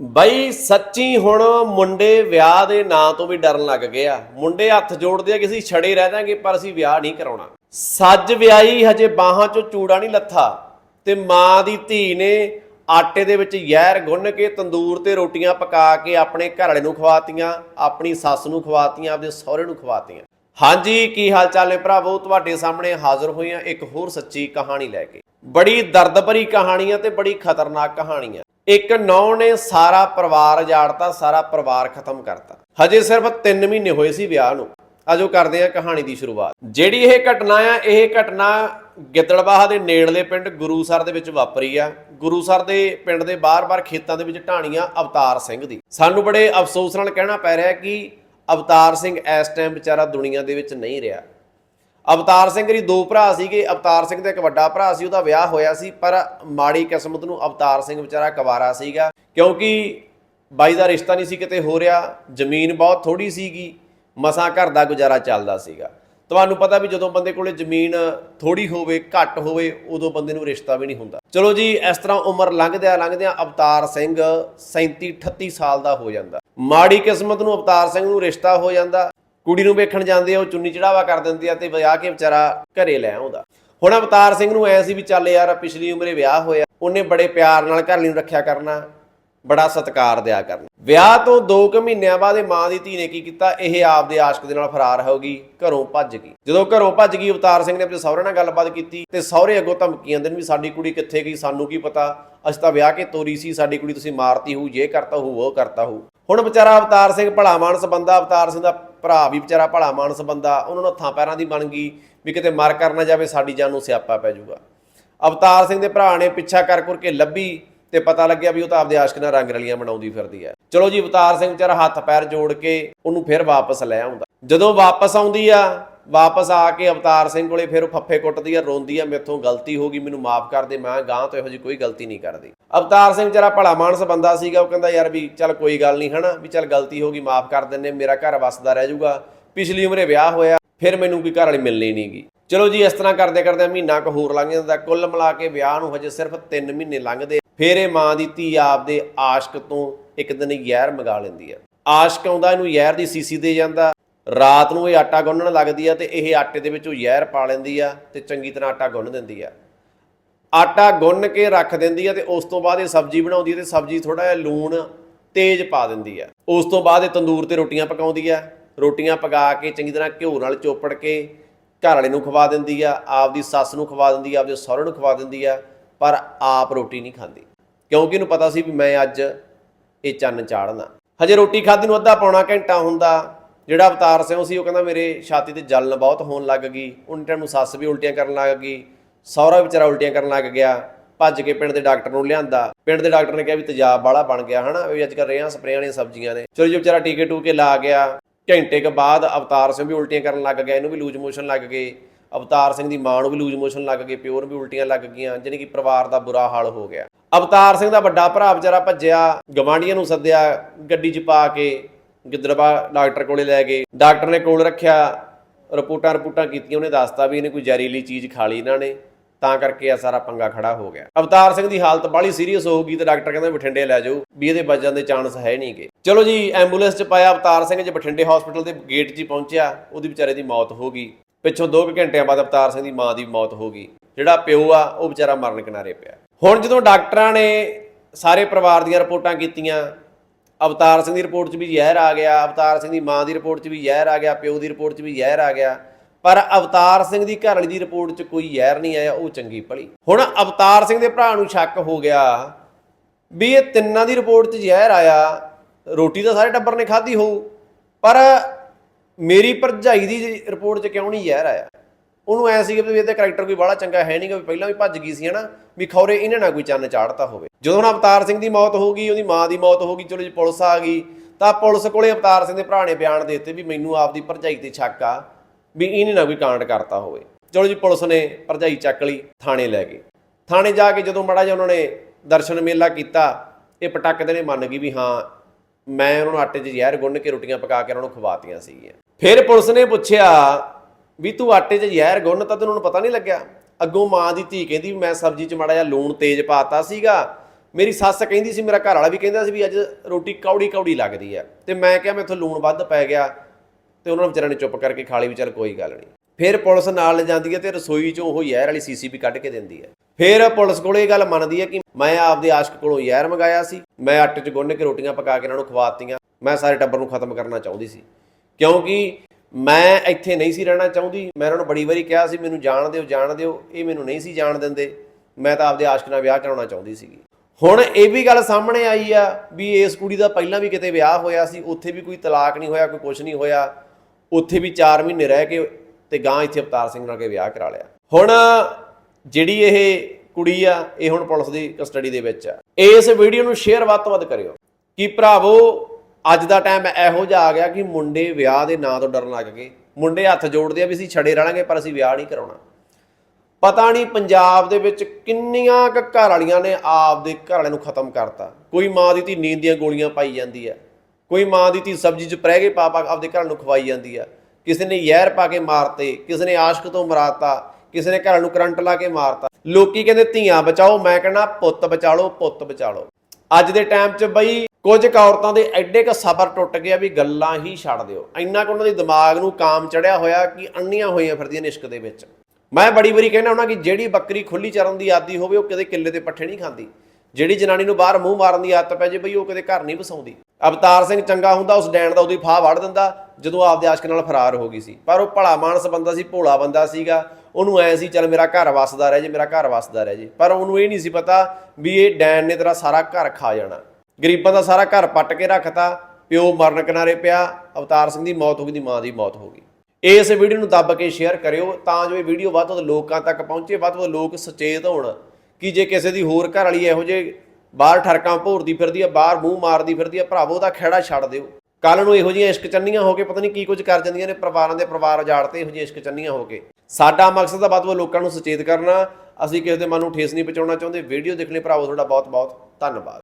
ਬਈ ਸੱਚੀ ਹੁਣ ਮੁੰਡੇ ਵਿਆਹ ਦੇ ਨਾਂ ਤੋਂ ਵੀ ਡਰਨ ਲੱਗ ਗਏ ਆ। ਮੁੰਡੇ ਹੱਥ ਜੋੜਦੇ ਆ ਕਿ ਅਸੀਂ ਛੜੇ ਰਹਿ ਜਾਾਂਗੇ ਪਰ ਅਸੀਂ ਵਿਆਹ ਨਹੀਂ ਕਰਾਉਣਾ। ਸੱਜ ਵਿਆਹੀ ਹਜੇ ਬਾਹਾਂ 'ਚੋਂ ਚੂੜਾ ਨਹੀਂ ਲੱਥਾ ਤੇ ਮਾਂ ਦੀ ਧੀ ਨੇ ਆਟੇ ਦੇ ਵਿੱਚ ਜ਼ਹਿਰ ਗੁੰਨ ਕੇ ਤੰਦੂਰ ਤੇ ਰੋਟੀਆਂ ਪਕਾ ਕੇ ਆਪਣੇ ਘਰ ਵਾਲੇ ਨੂੰ ਖਵਾਤੀਆਂ, ਆਪਣੀ ਸੱਸ ਨੂੰ ਖਵਾਤੀਆਂ ਆਪਣੇ ਸਹੁਰੇ ਨੂੰ ਖਵਾਤੀਆਂ। ਹਾਂਜੀ, ਕੀ ਹਾਲ ਚਾਲ ਨੇ ਭਰਾਵੋ? ਤੁਹਾਡੇ ਸਾਹਮਣੇ ਹਾਜ਼ਰ ਹੋਏ ਹਾਂ ਇੱਕ ਹੋਰ ਸੱਚੀ ਕਹਾਣੀ ਲੈ ਕੇ। ਬੜੀ ਦਰਦ ਭਰੀ ਕਹਾਣੀ ਆ ਤੇ ਬੜੀ ਖਤਰਨਾਕ ਕਹਾਣੀ ਆ। ਇੱਕ ਨੌ ਨੇ ਸਾਰਾ ਪਰਿਵਾਰ ਉਜਾੜਤਾ, ਸਾਰਾ ਪਰਿਵਾਰ ਖਤਮ ਕਰਤਾ। ਹਜੇ ਸਿਰਫ 3 ਮਹੀਨੇ ਹੋਏ ਸੀ ਵਿਆਹ ਨੂੰ। ਆਜੋ ਕਰਦੇ ਆ ਕਹਾਣੀ ਦੀ ਸ਼ੁਰੂਆਤ। ਜਿਹੜੀ ਇਹ ਘਟਨਾ ਆ, ਇਹ ਘਟਨਾ ਗਿੱਦੜਬਾਹਾ ਦੇ ਨੇੜਲੇ ਪਿੰਡ ਗੁਰੂਸਰ ਦੇ ਵਿੱਚ ਵਾਪਰੀ ਆ। ਗੁਰੂਸਰ ਦੇ ਪਿੰਡ ਦੇ ਬਾਹਰ-ਬਾਹਰ ਖੇਤਾਂ ਦੇ ਵਿੱਚ ਢਾਣੀਆਂ ਅਵਤਾਰ ਸਿੰਘ ਦੀ। ਸਾਨੂੰ ਬੜੇ ਅਫਸੋਸ ਨਾਲ ਕਹਿਣਾ ਪੈ ਰਿਹਾ ਕਿ ਅਵਤਾਰ ਸਿੰਘ ਇਸ ਟਾਈਮ ਵਿਚਾਰਾ ਦੁਨੀਆ ਦੇ ਵਿੱਚ ਨਹੀਂ ਰਿਹਾ। ਅਵਤਾਰ ਸਿੰਘ ਜੀ ਦੋ ਭਰਾ ਸੀਗੇ, ਅਵਤਾਰ ਸਿੰਘ ਦਾ ਇੱਕ ਵੱਡਾ ਭਰਾ ਸੀ, ਉਹਦਾ ਵਿਆਹ ਹੋਇਆ ਸੀ, ਪਰ ਮਾੜੀ ਕਿਸਮਤ ਨੂੰ ਅਵਤਾਰ ਸਿੰਘ ਵਿਚਾਰਾ ਕੁਵਾਰਾ ਸੀਗਾ, ਕਿਉਂਕਿ ਬਾਈ ਦਾ ਰਿਸ਼ਤਾ ਨਹੀਂ ਸੀ ਕਿਤੇ ਹੋ ਰਿਹਾ, ਜ਼ਮੀਨ ਬਹੁਤ ਥੋੜੀ ਸੀਗੀ, ਮਸਾਂ ਘਰ ਦਾ ਗੁਜ਼ਾਰਾ ਚੱਲਦਾ ਸੀਗਾ। ਤੁਹਾਨੂੰ ਪਤਾ ਵੀ ਜਦੋਂ ਬੰਦੇ ਕੋਲੇ ਜ਼ਮੀਨ ਥੋੜੀ ਹੋਵੇ, ਘੱਟ ਹੋਵੇ, ਉਦੋਂ ਬੰਦੇ ਨੂੰ ਰਿਸ਼ਤਾ ਵੀ ਨਹੀਂ ਹੁੰਦਾ। ਚਲੋ ਜੀ, ਇਸ ਤਰ੍ਹਾਂ ਉਮਰ ਲੰਘਦਿਆਂ ਲੰਘਦਿਆਂ ਅਵਤਾਰ ਸਿੰਘ 37 38 ਸਾਲ ਦਾ ਹੋ ਜਾਂਦਾ। ਮਾੜੀ ਕਿਸਮਤ ਨੂੰ ਅਵਤਾਰ ਸਿੰਘ ਨੂੰ ਰਿਸ਼ਤਾ ਹੋ ਜਾਂਦਾ ਕੁੜੀ ਨੂੰ ਵੇਖਣ ਜਾਂਦੇ ਆ, ਉਹ ਚੁੰਨੀ ਚੜਾਵਾ ਕਰ ਦਿੰਦੇ ਆ ਤੇ ਵਿਆਹ ਕੇ ਵਿਚਾਰਾ ਘਰੇ ਲੈ ਆਉਂਦਾ। ਹੁਣ ਅਵਤਾਰ ਸਿੰਘ ਨੂੰ ਐ ਸੀ ਵੀ ਚੱਲ ਯਾਰ, ਪਿਛਲੀ ਉਮਰੇ ਵਿਆਹ ਹੋਇਆ, ਉਹਨੇ ਬੜੇ ਪਿਆਰ ਨਾਲ ਘਰ ਨੂੰ ਰੱਖਿਆ ਕਰਨਾ, ਬੜਾ ਸਤਿਕਾਰ ਦਿਆ ਕਰਨਾ। ਵਿਆਹ ਤੋਂ 2 ਮਹੀਨਿਆਂ ਬਾਅਦ ਇਹ ਮਾਂ ਦੀ ਧੀ ਨੇ ਕੀ ਕੀਤਾ? ਇਹ ਆਪਦੇ ਆਸ਼ਕ ਦੇ ਨਾਲ ਫਰਾਰ ਹੋ ਗਈ, ਘਰੋਂ ਭੱਜ ਗਈ। ਜਦੋਂ ਘਰੋਂ ਭੱਜ ਗਈ, ਅਵਤਾਰ ਸਿੰਘ ਨੇ ਆਪਣੇ ਸਹੁਰੇ ਨਾਲ ਗੱਲਬਾਤ ਕੀਤੀ ਤੇ ਸਹੁਰੇ ਅੱਗੋਂ ਧਮਕੀਆਂ ਦੇਣ ਵੀ ਸਾਡੀ ਕੁੜੀ ਕਿੱਥੇ ਗਈ, ਸਾਨੂੰ ਕੀ ਪਤਾ? ਅਸੀਂ ਤਾਂ ਵਿਆਹ ਕੇ ਤੋਰੀ ਸੀ, ਸਾਡੀ ਕੁੜੀ ਤੁਸੀਂ ਮਾਰਤੀ ਹੋਊ, ਜੇ ਕਰਤਾ ਹੋਊ, ਉਹ ਕਰਤਾ ਹੋਊ। ਹੁਣ ਵਿਚਾਰਾ ਅਵਤਾਰ ਸਿੰਘ ਭਲਾ ਮਾਨਸ ਬੰਦਾ ਅਵਤਾਰ ਸਿੰਘ ਦਾ ਭਰਾ ਵੀ ਵਿਚਾਰਾ ਭਲਾ ਮਾਨਸ ਬੰਦਾ, ਉਹਨਾਂ ਨੂੰ ਹੱਥਾਂ ਪੈਰਾਂ ਦੀ ਬਣ ਗਈ ਵੀ ਕਿਤੇ ਮਰ ਕਰ ਨਾ ਜਾਵੇ, ਸਾਡੀ ਜਾਨ ਨੂੰ ਸਿਆਪਾ ਪੈ ਜਾਊਗਾ। ਅਵਤਾਰ ਸਿੰਘ ਦੇ ਭਰਾ ਨੇ ਪਿੱਛਾ ਕਰ ਕਰ ਕੇ ਲੱਭੀ ਤੇ ਪਤਾ ਲੱਗਿਆ ਵੀ ਉਹ ਤਾਂ ਆਪਦੇ ਆਸ਼ਕ ਨਾਲ ਰੰਗ ਰਲੀਆਂ ਬਣਾਉਂਦੀ ਫਿਰਦੀ ਹੈ। ਚਲੋ ਜੀ, ਅਵਤਾਰ ਸਿੰਘ ਵਿਚਾਰਾ ਹੱਥ ਪੈਰ ਜੋੜ ਕੇ ਉਹਨੂੰ ਫਿਰ ਵਾਪਸ ਲੈ ਆਉਂਦਾ। ਜਦੋਂ ਵਾਪਸ ਆਉਂਦੀ ਆ ਵਾਪਸ ਆ ਕੇ ਅਵਤਾਰ ਸਿੰਘ ਕੋਲੇ ਫਿਰ ਉਹ ਫੱਫੇ ਕੁੱਟਦੀ ਆ, ਰੋਂਦੀ ਆ, ਮੇਥੋਂ ਗਲਤੀ ਹੋ ਗਈ, ਮੈਨੂੰ ਮਾਫ ਕਰ ਦੇ, ਮੈਂ ਗਾਂ ਤੋਂ ਇਹੋ ਜਿਹੀ ਕੋਈ ਗਲਤੀ ਨਹੀਂ ਕਰਦੀ। ਅਵਤਾਰ ਸਿੰਘ ਵਿਚਾਰਾ ਭਲਾ ਮਾਨਸ ਬੰਦਾ ਸੀਗਾ, ਉਹ ਕਹਿੰਦਾ ਯਾਰ ਵੀ ਚੱਲ ਕੋਈ ਗੱਲ ਨਹੀਂ, ਹਨਾ, ਵੀ ਚੱਲ ਗਲਤੀ ਹੋ ਗਈ, ਮਾਫ ਕਰ ਦਿੰਨੇ ਮੇਰਾ ਘਰ ਵਸਦਾ ਰਹਿ ਜਾਊਗਾ। ਪਿਛਲੀ ਉਮਰੇ ਵਿਆਹ ਹੋਇਆ, ਫਿਰ ਮੈਨੂੰ ਕੋਈ ਘਰ ਵਾਲੀ ਮਿਲਣੀ ਨਹੀਂਗੀ ਚਲੋ ਜੀ, ਇਸ ਤਰ੍ਹਾਂ ਕਰਦੇ ਕਰਦੇ ਮਹੀਨਾ ਕੁ ਹੋਰ ਲੰਘ ਜਾਂਦਾ, ਕੁੱਲ ਮਿਲਾ ਕੇ ਵਿਆਹ ਨੂੰ ਹਜੇ ਸਿਰਫ 3 ਮਹੀਨੇ ਲੰਘਦੇ, ਫਿਰ ਇਹ ਮਾਂ ਦੀ ਧੀ ਆਪਦੇ ਆਸ਼ਕ ਤੋਂ ਇੱਕ ਦਿਨ ਯਹਿਰ ਮੰਗਾ ਲੈਂਦੀ ਆ। ਆਸ਼ਕ ਆਉਂਦਾ, ਇਹਨੂੰ ਯਹਿਰ ਦੀ ਸੀਸੀ ਦੇ ਜਾਂਦਾ ਰਾਤ ਨੂੰ ਇਹ ਆਟਾ ਗੁੰਨਣ ਲੱਗਦੀ ਆ ਤੇ ਇਹ ਆਟੇ ਦੇ ਵਿੱਚ ਉਹ ਜ਼ਹਿਰ ਪਾ ਲੈਂਦੀ ਆ ਤੇ ਚੰਗੀ ਤਰ੍ਹਾਂ ਆਟਾ ਗੁੰਨ ਦਿੰਦੀ ਆ। ਆਟਾ ਗੁੰਨ ਕੇ ਰੱਖ ਦਿੰਦੀ ਆ ਤੇ ਉਸ ਤੋਂ ਬਾਅਦ ਇਹ ਸਬਜ਼ੀ ਬਣਾਉਂਦੀ ਆ ਤੇ ਸਬਜ਼ੀ ਥੋੜਾ ਜਿਹਾ ਲੂਣ, ਤੇਜ਼ ਪਾ ਦਿੰਦੀ ਆ। ਉਸ ਤੋਂ ਬਾਅਦ ਇਹ ਤੰਦੂਰ ਤੇ ਰੋਟੀਆਂ ਪਕਾਉਂਦੀ ਆ। ਰੋਟੀਆਂ ਪਕਾ ਕੇ ਚੰਗੀ ਤਰ੍ਹਾਂ ਘਿਓ ਨਾਲ ਚੋਪੜ ਕੇ ਘਰ ਵਾਲੇ ਨੂੰ ਖਵਾ ਦਿੰਦੀ ਆ, ਆਪਦੀ ਸੱਸ ਨੂੰ ਖਵਾ ਦਿੰਦੀ ਆ, ਆਪਦੇ ਸਹੁਰੇ ਨੂੰ ਖਵਾ ਦਿੰਦੀ ਆ, ਪਰ ਆਪ ਰੋਟੀ ਨਹੀਂ ਖਾਂਦੀ। ਕਿਉਂਕਿ ਇਹਨੂੰ ਪਤਾ ਸੀ ਵੀ ਮੈਂ ਅੱਜ ਇਹ ਚੰਨ ਚਾੜਨਾ। ਹਜੇ ਰੋਟੀ ਖਾਧੀ ਨੂੰ ਅੱਧਾ ਪੌਣਾ ਘੰਟਾ ਹੁੰਦਾ। ਜਿਹੜਾ ਅਵਤਾਰ ਸਿੰਘ ਸੀ, ਉਹ ਕਹਿੰਦਾ ਮੇਰੇ ਛਾਤੀ ਤੇ ਜਲਨ ਬਹੁਤ ਹੋਣ ਲੱਗ ਗਈ। ਉਹਨੇ ਟਾਈਮ ਨੂੰ ਸੱਸ ਵੀ ਉਲਟੀਆਂ ਕਰਨ ਲੱਗ ਗਈ। ਸਹੁਰਾ ਵਿਚਾਰਾ ਉਲਟੀਆਂ ਕਰਨ ਲੱਗ ਗਿਆ। ਭੱਜ ਕੇ ਪਿੰਡ ਦੇ ਡਾਕਟਰ ਨੂੰ ਲਿਆਂਦਾ। ਪਿੰਡ ਦੇ ਡਾਕਟਰ ਨੇ ਕਿਹਾ ਵੀ ਤੇਜ਼ਾਬ ਵਾਲਾ ਬਣ ਗਿਆ, ਹਨਾ? ਵੀ ਅੱਜ ਕੱਲ ਰੇਹਾਂ ਸਪਰੇਆਂ ਵਾਲੀਆਂ ਸਬਜ਼ੀਆਂ ਨੇ। ਚਲੋ ਜੀ ਵਿਚਾਰਾ ਟੀਕੇ ਟੂਕੇ ਲਾ ਗਿਆ। ਘੰਟੇ ਕੁ ਬਾਅਦ ਅਵਤਾਰ ਸਿੰਘ ਵੀ ਉਲਟੀਆਂ ਕਰਨ ਲੱਗ ਗਿਆ। ਇਹਨੂੰ ਵੀ ਲੂਜ ਮੋਸ਼ਨ ਲੱਗ ਗਏ। ਅਵਤਾਰ ਸਿੰਘ ਦੀ ਮਾਂ ਨੂੰ ਵੀ ਲੂਜ ਮੋਸ਼ਨ ਲੱਗ ਗਏ। ਪਿਓ ਨੂੰ ਵੀ ਉਲਟੀਆਂ ਲੱਗ ਗਈਆਂ। ਜਾਣੀ ਕਿ ਪਰਿਵਾਰ ਦਾ ਬੁਰਾ ਹਾਲ ਹੋ ਗਿਆ। ਅਵਤਾਰ ਸਿੰਘ ਦਾ ਵੱਡਾ ਭਰਾ ਵਿਚਾਰਾ ਭੱਜਿਆ, ਗਵਾਂਢੀਆਂ ਨੂੰ ਸੱਦਿਆ, ਗੱਡੀ 'ਚ ਪਾ ਕੇ। ਗਿੱਦੜਬਾ ਡਾਕਟਰ ਕੋਲੇ ਲੈ ਗਏ। ਡਾਕਟਰ ਨੇ ਕੋਲ ਰੱਖਿਆ, ਰਿਪੋਰਟਾਂ ਰਿਪੋਰਟਾਂ ਕੀਤੀਆਂ, ਉਹਨੇ ਦੱਸਤਾ ਵੀ ਇਹਨੇ ਕੋਈ ਜ਼ਹਿਰੀਲੀ ਚੀਜ਼ ਖਾ ਲਈ ਇਹਨਾਂ ਨੇ, ਤਾਂ ਕਰਕੇ ਆ ਸਾਰਾ ਪੰਗਾ ਖੜਾ ਹੋ ਗਿਆ। ਅਵਤਾਰ ਸਿੰਘ ਦੀ ਹਾਲਤ ਬਾਹਲੀ ਸੀਰੀਅਸ ਹੋ ਗਈ ਤੇ ਡਾਕਟਰ ਕਹਿੰਦਾ ਬਠਿੰਡੇ ਲੈ ਜਾਓ, ਵੀ ਇਹਦੇ ਬਚਣ ਦੇ ਚਾਂਸ ਹੈ ਨਹੀਂਗੇ ਚਲੋ ਜੀ ਐਂਬੂਲੈਂਸ 'ਚ ਪਾਇਆ ਅਵਤਾਰ ਸਿੰਘ, ਜੇ ਬਠਿੰਡੇ ਹਸਪੀਟਲ ਦੇ ਗੇਟ 'ਚ ਹੀ ਪਹੁੰਚਿਆ, ਉਹਦੀ ਵਿਚਾਰੇ ਦੀ ਮੌਤ ਹੋ ਗਈ। ਪਿੱਛੋਂ 2 ਘੰਟਿਆਂ ਬਾਅਦ ਅਵਤਾਰ ਸਿੰਘ ਦੀ ਮਾਂ ਦੀ ਮੌਤ ਹੋ ਗਈ। ਜਿਹੜਾ ਪਿਓ ਆ, ਉਹ ਵਿਚਾਰਾ ਮਰਨ ਕਿਨਾਰੇ ਪਿਆ। ਹੁਣ ਜਦੋਂ ਡਾਕਟਰਾਂ ਨੇ ਸਾਰੇ ਪਰਿਵਾਰ ਦੀਆਂ ਰਿਪੋਰਟਾਂ ਕੀਤੀਆਂ ਅਵਤਾਰ ਸਿੰਘ ਦੀ ਰਿਪੋਰਟ 'ਚ ਵੀ ਜ਼ਹਿਰ ਆ ਗਿਆ, ਅਵਤਾਰ ਸਿੰਘ ਦੀ ਮਾਂ ਦੀ ਰਿਪੋਰਟ 'ਚ ਵੀ ਜ਼ਹਿਰ ਆ ਗਿਆ, ਪਿਓ ਦੀ ਰਿਪੋਰਟ 'ਚ ਵੀ ਜ਼ਹਿਰ ਆ ਗਿਆ। ਪਰ ਅਵਤਾਰ ਸਿੰਘ ਦੀ ਘਰ ਵਾਲੀ ਦੀ ਰਿਪੋਰਟ 'ਚ ਕੋਈ ਜ਼ਹਿਰ ਨਹੀਂ ਆਇਆ, ਉਹ ਚੰਗੀ ਭਲੀ। ਹੁਣ ਅਵਤਾਰ ਸਿੰਘ ਦੇ ਭਰਾ ਨੂੰ ਸ਼ੱਕ ਹੋ ਗਿਆ ਵੀ ਇਹ ਤਿੰਨਾਂ ਦੀ ਰਿਪੋਰਟ 'ਚ ਜ਼ਹਿਰ ਆਇਆ, ਰੋਟੀ ਤਾਂ ਸਾਰੇ ਟੱਬਰ ਨੇ ਖਾਧੀ ਹੋਊ, ਪਰ ਮੇਰੀ ਭਰਜਾਈ ਦੀ ਰਿਪੋਰਟ 'ਚ ਕਿਉਂ ਨਹੀਂ ਜ਼ਹਿਰ ਆਇਆ? ਉਹਨੂੰ ਐ ਸੀ ਕਿ ਵੀ ਇਹਦਾ ਕੈਰੈਕਟਰ ਕੋਈ ਬਾਹਲਾ ਚੰਗਾ ਹੈ ਨਹੀਂਗਾ, ਵੀ ਪਹਿਲਾਂ ਵੀ ਭੱਜ ਗਈ ਸੀ ਹਨਾ, ਵੀ ਖੌਰੇ ਇਹਨੇ ਨਾ ਕੋਈ ਚੰਨ ਚਾੜਤਾ ਹੋਵੇ। ਜਦੋਂ ਹੁਣ ਅਵਤਾਰ ਸਿੰਘ ਦੀ ਮੌਤ ਹੋ ਗਈ, ਉਹਦੀ ਮਾਂ ਦੀ ਮੌਤ ਹੋ ਗਈ, ਚਲੋ ਜੀ ਪੁਲਿਸ ਆ ਗਈ, ਤਾਂ ਪੁਲਿਸ ਕੋਲੇ ਅਵਤਾਰ ਸਿੰਘ ਦੇ ਭਰਾ ਨੇ ਬਿਆਨ ਦੇ ਦਿੱਤੇ ਵੀ ਮੈਨੂੰ ਆਪਦੀ ਭਰਜਾਈ ਤੇ ਸ਼ੱਕ ਆ, ਵੀ ਇਹਨੇ ਨਾ ਕੋਈ ਕਾਂਡ ਕਰਤਾ ਹੋਵੇ। ਚਲੋ ਜੀ ਪੁਲਿਸ ਨੇ ਭਰਜਾਈ ਚੱਕ ਲਈ, ਥਾਣੇ ਲੈ ਗਏ। ਥਾਣੇ ਜਾ ਕੇ ਜਦੋਂ ਮੜਾ ਜਿਹਾ ਉਹਨਾਂ ਨੇ ਦਰਸ਼ਨ ਮੇਲਾ ਕੀਤਾ, ਇਹ ਪਟਕ ਨੇ ਮੰਨ ਗਈ ਵੀ ਹਾਂ, ਮੈਂ ਉਹਨਾਂ ਨੂੰ ਆਟੇ 'ਚ ਜ਼ਹਿਰ ਗੁੰਨ ਕੇ ਰੋਟੀਆਂ ਪਕਾ ਕੇ ਉਹਨਾਂ ਨੂੰ ਖਵਾਤੀਆਂ ਸੀਗੀਆਂ। ਫਿਰ ਪੁਲਿਸ ਨੇ ਪੁੱਛਿਆ ਵੀ ਤੂੰ ਆਟੇ 'ਚ ਜ਼ਹਿਰ ਗੁੰਨ ਤਾਂ ਤੈਨੂੰ ਪਤਾ ਨਹੀਂ ਲੱਗਿਆ। ਅੱਗੋਂ ਮਾਂ ਦੀ ਧੀ ਕਹਿੰਦੀ ਵੀ ਮੈਂ ਸਬਜ਼ੀ 'ਚ ਮਾੜਾ ਜਿਹਾ ਲੂਣ ਤੇਜ਼ ਪਾਤਾ ਸੀਗਾ। ਮੇਰੀ ਸੱਸ ਕਹਿੰਦੀ ਸੀ, ਮੇਰਾ ਘਰ ਵਾਲਾ ਵੀ ਕਹਿੰਦਾ ਸੀ ਵੀ ਅੱਜ ਰੋਟੀ ਕੌੜੀ ਕੌੜੀ ਲੱਗਦੀ ਆ ਤੇ ਮੈਂ ਕਿਹਾ ਮੈਥੋਂ ਲੂਣ ਵੱਧ ਪੈ ਗਿਆ ਤੇ ਉਹਨਾਂ ਵਿਚਾਰਿਆਂ ਨੇ ਚੁੱਪ ਕਰਕੇ ਖਾ ਲਈ ਵੀ ਚੱਲ ਕੋਈ ਗੱਲ ਨਹੀਂ। ਫਿਰ ਪੁਲਿਸ ਨਾਲ ਲੈ ਜਾਂਦੀ ਹੈ ਤੇ ਰਸੋਈ ਚੋਂ ਉਹ ਜ਼ਹਿਰ ਵਾਲੀ ਸੀਸੀ ਵੀ ਕੱਢ ਕੇ ਦਿੰਦੀ ਹੈ। ਫਿਰ ਪੁਲਿਸ ਕੋਲ ਇਹ ਗੱਲ ਮੰਨਦੀ ਹੈ ਕਿ ਮੈਂ ਆਪਦੇ ਆਸ਼ਕ ਕੋਲੋਂ ਜ਼ਹਿਰ ਮੰਗਾਇਆ ਸੀ। ਮੈਂ ਆਟੇ 'ਚ ਗੁੰਨ ਕੇ ਰੋਟੀਆਂ ਪਕਾ ਕੇ ਇਹਨਾਂ ਨੂੰ ਖਵਾਤੀਆਂ। ਮੈਂ ਸਾਰੇ ਟੱਬਰ ਨੂੰ ਖਤਮ ਕਰਨਾ ਚਾਹੁੰਦੀ ਸੀ। ਕਿਉਂਕਿ ਮੈਂ ਇੱਥੇ ਨਹੀਂ ਸੀ ਰਹਿਣਾ ਚਾਹੁੰਦੀ। ਮੈਂ ਇਹਨਾਂ ਨੂੰ ਬੜੀ ਵਾਰੀ ਕਿਹਾ ਸੀ, ਮੈਨੂੰ ਜਾਣ ਦਿਓ ਜਾਣ ਦਿਓ। ਇਹ ਮੈਨੂੰ ਨਹੀਂ ਸੀ ਜਾਣ ਦਿੰਦੇ। ਮੈਂ ਤਾਂ ਆਪਦੇ ਆਸ਼ਕ ਨਾਲ ਵਿਆਹ ਕਰਾਉਣਾ ਚਾਹੁੰਦੀ ਸੀਗੀ। ਹੁਣ ਇਹ ਵੀ ਗੱਲ ਸਾਹਮਣੇ ਆਈ ਆ ਵੀ ਇਸ ਕੁੜੀ ਦਾ ਪਹਿਲਾਂ ਵੀ ਕਿਤੇ ਵਿਆਹ ਹੋਇਆ ਸੀ, ਉੱਥੇ ਵੀ ਕੋਈ ਤਲਾਕ ਨਹੀਂ ਹੋਇਆ, ਕੋਈ ਕੁਝ ਨਹੀਂ ਹੋਇਆ। ਉੱਥੇ ਵੀ 4 ਮਹੀਨੇ ਰਹਿ ਕੇ ਤੇ ਗਾਂ ਇੱਥੇ ਅਵਤਾਰ ਸਿੰਘ ਨਾਲ ਕੇ ਵਿਆਹ ਕਰਾ ਲਿਆ। ਹੁਣ ਜਿਹੜੀ ਇਹ ਕੁੜੀ ਆ, ਇਹ ਹੁਣ ਪੁਲਿਸ ਦੀ ਕਸਟਡੀ ਦੇ ਵਿੱਚ ਆ। ਇਸ ਵੀਡੀਓ ਨੂੰ ਸ਼ੇਅਰ ਵੱਧ ਤੋਂ ਵੱਧ ਕਰਿਓ। ਕਿ ਭਰਾਵੋ ਅੱਜ ਦਾ ਟਾਈਮ ਇਹੋ ਜਿਹਾ ਆ ਗਿਆ ਕਿ ਮੁੰਡੇ ਵਿਆਹ ਦੇ ਨਾਂ ਤੋਂ ਡਰਨ ਲੱਗ ਗਏ। ਮੁੰਡੇ ਹੱਥ ਜੋੜਦੇ ਆ ਵੀ ਅਸੀਂ ਛੜੇ ਰਹਾਂਗੇ ਪਰ ਅਸੀਂ ਵਿਆਹ ਨਹੀਂ ਕਰਾਉਣਾ। ਪਤਾ ਨਹੀਂ ਪੰਜਾਬ ਦੇ ਵਿੱਚ ਕਿੰਨੀਆਂ ਕੁ ਘਰ ਵਾਲੀਆਂ ਨੇ ਆਪਦੇ ਘਰ ਵਾਲਿਆਂ ਨੂੰ ਖਤਮ ਕਰਤਾ। ਕੋਈ ਮਾਂ ਦੀ ਧੀ ਨੀਂਦ ਦੀਆਂ ਗੋਲੀਆਂ ਪਾਈ ਜਾਂਦੀ ਆ। ਕੋਈ ਮਾਂ ਦੀ ਧੀ ਸਬਜ਼ੀ 'ਚ ਪ੍ਰਹਿ ਕੇ ਪਾ ਪਾ ਕੇ ਆਪਦੇ ਘਰ ਨੂੰ ਖਵਾਈ ਜਾਂਦੀ ਆ। ਕਿਸੇ ਨੇ ਜ਼ਹਿਰ ਪਾ ਕੇ ਮਾਰਤੇ, ਕਿਸੇ ਨੇ ਆਸ਼ਕ ਤੋਂ ਮਰਾਤਾ, ਕਿਸੇ ਨੇ ਘਰ ਨੂੰ ਕਰੰਟ ਲਾ ਕੇ ਮਾਰਤਾ। ਲੋਕੀ ਕਹਿੰਦੇ, ਧੀਆਂ ਬਚਾਓ। ਮੈਂ ਕਹਿੰਦਾ, ਪੁੱਤ ਬਚਾ ਲਓ, ਪੁੱਤ ਬਚਾ ਲਓ। ਅੱਜ ਦੇ ਟਾਈਮ 'ਚ ਬਈ ਕੁਝ ਕੁ ਔਰਤਾਂ ਦੇ ਐਡੇ ਕ ਸਬਰ ਟੁੱਟ ਗਿਆ ਵੀ ਗੱਲਾਂ ਹੀ ਛੱਡ ਦਿਓ। ਇੰਨਾ ਕੁ ਉਹਨਾਂ ਦੇ ਦਿਮਾਗ ਨੂੰ ਕਾਮ ਚੜਿਆ ਹੋਇਆ ਕਿ ਅੰਨੀਆਂ ਹੋਈਆਂ ਫਿਰਦੀਆਂ ਨਿਸਕ ਦੇ ਵਿੱਚ। ਮੈਂ ਬੜੀ ਵਾਰੀ ਕਹਿੰਦਾ ਹੁੰਦਾ ਕਿ ਜਿਹੜੀ ਬੱਕਰੀ ਖੁੱਲੀ ਚਰਨ ਦੀ ਆਦੀ ਹੋਵੇ, ਉਹ ਕਦੇ ਕਿੱਲੇ ਦੇ ਪੱਠੇ ਨਹੀਂ ਖਾਂਦੀ। ਜਿਹੜੀ ਜਨਾਨੀ ਨੂੰ ਬਾਹਰ ਮੂੰਹ ਮਾਰਨ ਦੀ ਆਦਤ ਪੈ ਜੇ ਬਈ, ਉਹ ਕਦੇ ਘਰ ਨਹੀਂ ਵਸਾਉਂਦੀ। ਅਵਤਾਰ ਸਿੰਘ ਚੰਗਾ ਹੁੰਦਾ, ਉਸ ਡੈਣ ਦਾ ਉਹਦੀ ਫਾਹ ਵੜ ਦਿੰਦਾ, ਜਦੋਂ ਆਪਦੇ ਆਸ਼ਕ ਨਾਲ ਫਰਾਰ ਹੋ ਗਈ ਸੀ। ਪਰ ਉਹ ਭਲਾ ਮਾਨਸ ਬੰਦਾ ਸੀ, ਭੋਲਾ ਬੰਦਾ ਸੀਗਾ। ਉਹਨੂੰ ਐ ਸੀ, ਚੱਲ ਮੇਰਾ ਘਰ ਵਸਦਾ ਰਹਿ ਜੇ, ਮੇਰਾ ਘਰ ਵਸਦਾ ਰਹਿ ਜੇ। ਪਰ ਉਹਨੂੰ ਇਹ ਨਹੀਂ ਸੀ ਪਤਾ ਵੀ ਇਹ ਡੈਣ ਨੇ ਤੇਰਾ ਸਾਰਾ ਘਰ ਖਾ ਜਾਣਾ। ਗਰੀਬਾਂ ਦਾ ਸਾਰਾ ਘਰ ਪੱਟ ਕੇ ਰੱਖਤਾ, ਪਿਓ ਮਰਨ ਕਿਨਾਰੇ ਪਿਆ, ਅਵਤਾਰ ਸਿੰਘ ਦੀ ਮੌਤ ਹੋ ਗਈ, ਦੀ ਮਾਂ ਦੀ ਮੌਤ ਹੋ ਗਈ। ਇਸ ਵੀਡੀਓ ਨੂੰ ਦੱਬ ਕੇ ਸ਼ੇਅਰ ਕਰਿਓ, ਤਾਂ ਜੋ ਇਹ ਵੀਡੀਓ ਵੱਧ ਤੋਂ ਵੱਧ ਲੋਕਾਂ ਤੱਕ ਪਹੁੰਚੇ, ਵੱਧ ਤੋਂ ਵੱਧ ਲੋਕ ਸੁਚੇਤ ਹੋਣ ਕਿ ਜੇ ਕਿਸੇ ਦੀ ਹੋਰ ਘਰ ਵਾਲੀ ਇਹੋ ਜੇ ਬਾਹਰ ਠਰਕਾਂ ਭੋਰਦੀ ਫਿਰਦੀ ਆ, ਬਾਹਰ ਮੂੰਹ ਮਾਰਦੀ ਫਿਰਦੀ ਆ, ਭਰਾਵੋ ਦਾ ਖਹਿੜਾ ਛੱਡ ਦਿਓ। ਕੱਲ ਨੂੰ ਇਹੋ ਜਿਹੀਆਂ ਇਸ਼ਕ ਚੰਨੀਆਂ ਹੋ ਕੇ ਪਤਾ ਨਹੀਂ ਕੀ ਕੁਝ ਕਰ ਜਾਂਦੀਆਂ ਨੇ, ਪਰਿਵਾਰਾਂ ਦੇ ਪਰਿਵਾਰ ਉਜਾੜਤੇ ਇਹੋ ਜਿਹੀਆਂ ਇਸ਼ਕ ਚੰਨੀਆਂ ਹੋ ਕੇ। ਸਾਡਾ ਮਕਸਦ ਤਾਂ ਵੱਧ ਵੱਧ ਲੋਕਾਂ ਨੂੰ ਸੁਚੇਤ ਕਰਨਾ। ਅਸੀਂ ਕਿਸੇ ਦੇ ਮਨ ਨੂੰ ਠੇਸ ਨਹੀਂ ਪਹੁੰਚਾਉਣਾ ਚਾਹੁੰਦੇ। ਵੀਡੀਓ ਦੇਖਣੇ ਭਰਾਵੋ, ਤੁਹਾਡਾ ਬਹੁਤ ਬਹੁਤ ਧੰਨਵਾਦ।